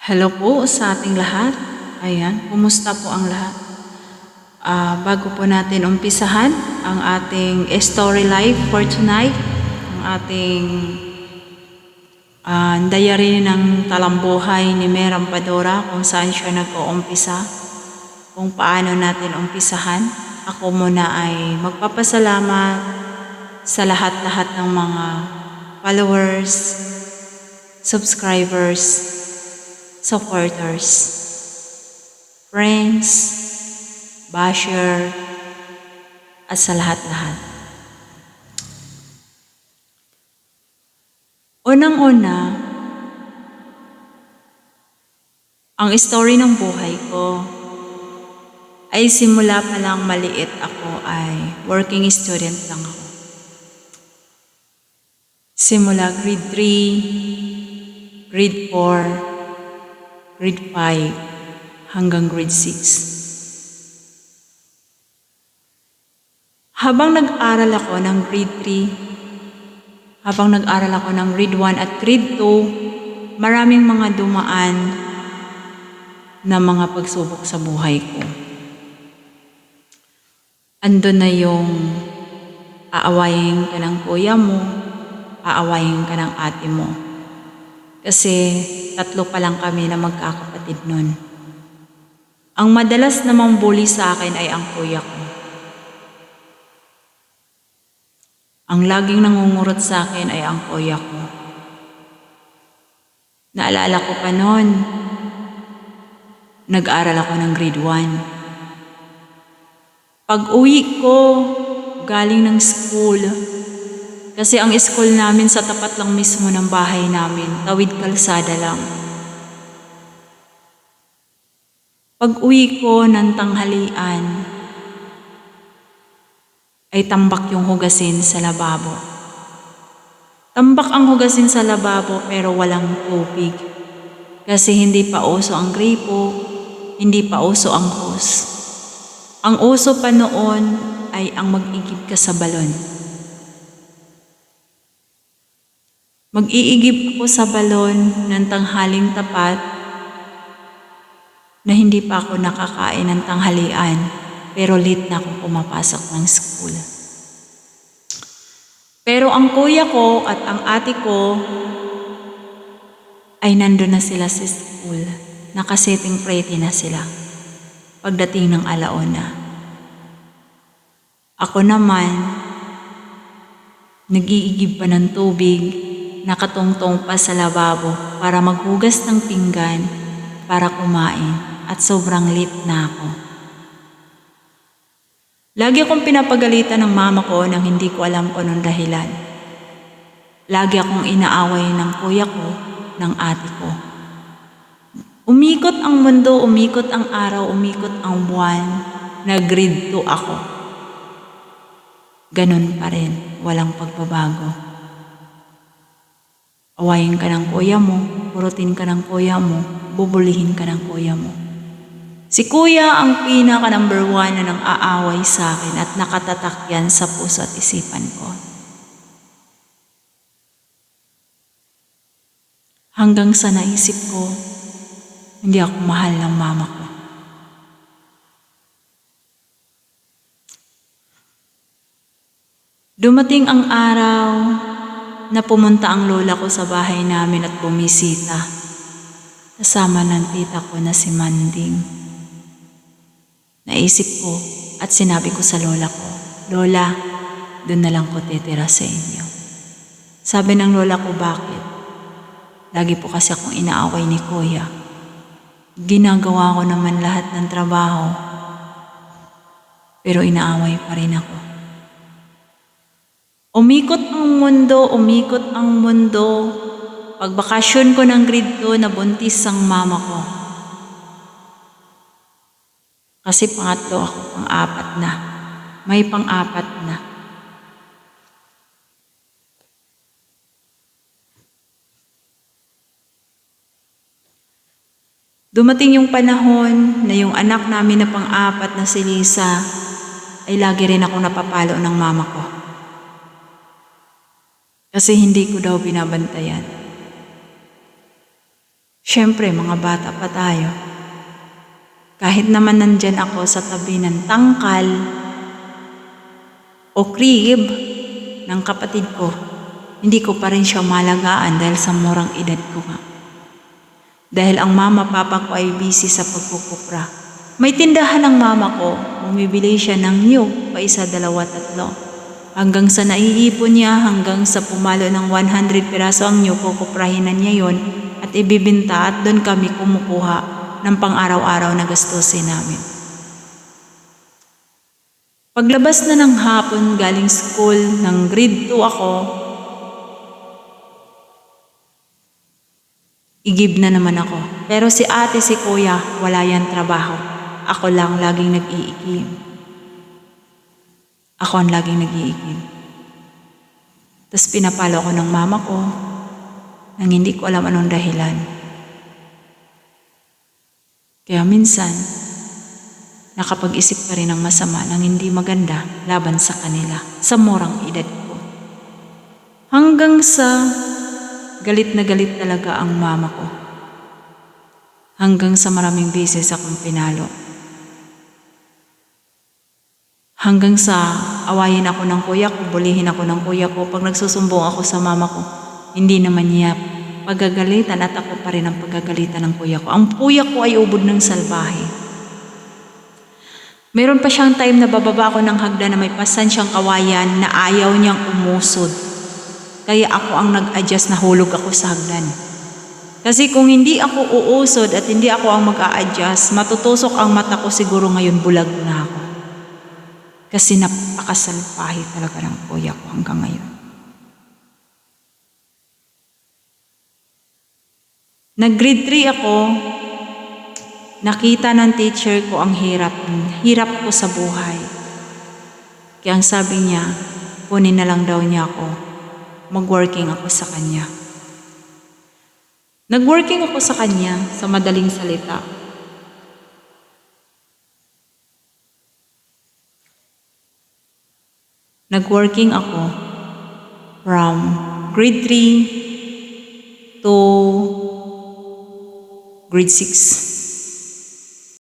Hello po sa ating lahat. Ayan, kumusta po ang lahat? Ah, bago po natin umpisahan ang ating story life for tonight, ang ating ah, diary ng talambuhay ni Meram Padora kung saan siya nag-uumpisa, kung paano natin umpisahan. Ako muna ay magpapasalamat sa lahat-lahat ng mga followers, subscribers, supporters, friends, basher, at sa lahat-lahat. Unang-una, ang story ng buhay ko ay simula pa lang maliit ako ay working student lang ako. Simula grade 3, grade 4, grade 5 hanggang grade 6. Habang nag-aral ako ng grade 3, habang nag-aral ako ng grade 1 at grade 2, maraming mga dumaan na mga pagsubok sa buhay ko. Andun na yung aawayin ka ng kuya mo, aawayin ka ng ate mo. Kasi tatlo pa lang kami na magkakapatid nun. Ang madalas namang bully sa akin ay ang kuya ko. Ang laging nangungurot sa akin ay ang kuya ko. Naalala ko pa noon, nag-aral ako ng grade 1. Pag uwi ko, galing ng school, kasi ang school namin sa tapat lang mismo ng bahay namin, tawid kalsada lang. Pag uwi ko ng tanghalian, ay tambak yung hugasin sa lababo. Tambak ang hugasin sa lababo pero walang tubig. Kasi hindi pa uso ang gripo, hindi pa uso ang hose. Ang uso pa noon ay ang mag-igib ka sa balon. Mag-iigib ako sa balon ng tanghaling tapat na hindi pa ako nakakain ng tanghalian pero late na ako pumapasok ng school. Pero ang kuya ko at ang ate ko ay nandun na sila sa school. Nakasetting pretty na sila pagdating ng alauna. Ako naman, nag-iigib pa ng tubig, nakatungtong pa sa lababo para maghugas ng pinggan para kumain at sobrang late na ako. Lagi akong pinapagalitan ng mama ko nang hindi ko alam kung anong dahilan. Lagi akong inaaway ng kuya ko, ng ate ko. Umikot ang mundo, umikot ang araw, umikot ang buwan. Nag-grade 2 ako. Ganun pa rin, walang pagbabago. Awayin ka ng kuya mo, purutin ka ng kuya mo, bubulihin ka ng kuya mo. Si kuya ang pinaka number one na nang aaway sa akin at nakatatak yan sa puso at isipan ko. Hanggang sa naisip ko, hindi ako mahal ng mama ko. Dumating ang araw na pumunta ang lola ko sa bahay namin at bumisita. Kasama ng tita ko na si Manding. Naisip ko at sinabi ko sa lola ko, Lola, doon na lang ko titira sa inyo. Sabi ng lola ko, bakit? Lagi po kasi akong inaaway ni kuya. Ginagawa ko naman lahat ng trabaho. Pero inaaway pa rin ako. Umikot ang mundo, umikot ang mundo. Pagbakasyon ko ng grade 2, nabuntis ang mama ko. Kasi pangatlo ako, pang-apat na. May pang-apat na. Dumating yung panahon na yung anak namin na pang-apat na si Lisa ay lagi rin ako napapalo ng mama ko. Kasi hindi ko daw binabantayan. Siyempre, mga bata pa tayo. Kahit naman nandyan ako sa tabi ng tangkal o crib ng kapatid ko, hindi ko pa rin siya malagaan dahil sa murang edad ko nga. Dahil ang mama papa ko ay busy sa pagkukupra. May tindahan ang mama ko, bumibili siya ng new, pa isa, dalawa, tatlo. Hanggang sa naiipon niya, hanggang sa pumalo ng 100 piraso ang new, kukuprahin na niya yon at ibibinta at doon kami kumukuha ng pang-araw-araw na gastusin namin. Paglabas na ng hapon galing school, ng grade 2 ako, igib na naman ako. Pero si ate, si kuya, wala yan trabaho. Ako lang laging nag-iikim. Ako ang laging nag-iikim. Tapos pinapalo ako ng mama ko nang hindi ko alam anong dahilan. Kaya minsan, nakapag-isip pa rin ng masama ng hindi maganda laban sa kanila sa morang edad ko. Hanggang sa galit na galit talaga ang mama ko. Hanggang sa maraming beses akong pinalo. Hanggang sa awayin ako ng kuya ko, bulihin ako ng kuya ko. Pag nagsusumbong ako sa mama ko, hindi naman niya pagagalitan at ako pa rin ang pagagalitan ng kuya ko. Ang kuya ko ay ubod ng salbahe. Meron pa siyang time na bababa ako ng hagda na may pasan siyang kawayan na ayaw niyang umusod. Kaya ako ang nag-adjust na hulog ako sa hagdan. Kasi kung hindi ako uusod at hindi ako ang mag-a-adjust, matutusok ang mata ko siguro ngayon bulag na ako. Kasi napakasalpahi talaga ng kuya ko hanggang ngayon. Nag-grade 3 ako, nakita ng teacher ko ang hirap, hirap ko sa buhay. Kaya ang sabi niya, kunin na lang daw niya ako, mag-working ako sa kanya. Nag-working ako sa kanya sa madaling salita. Nag-working ako from grade 3 to grade 6.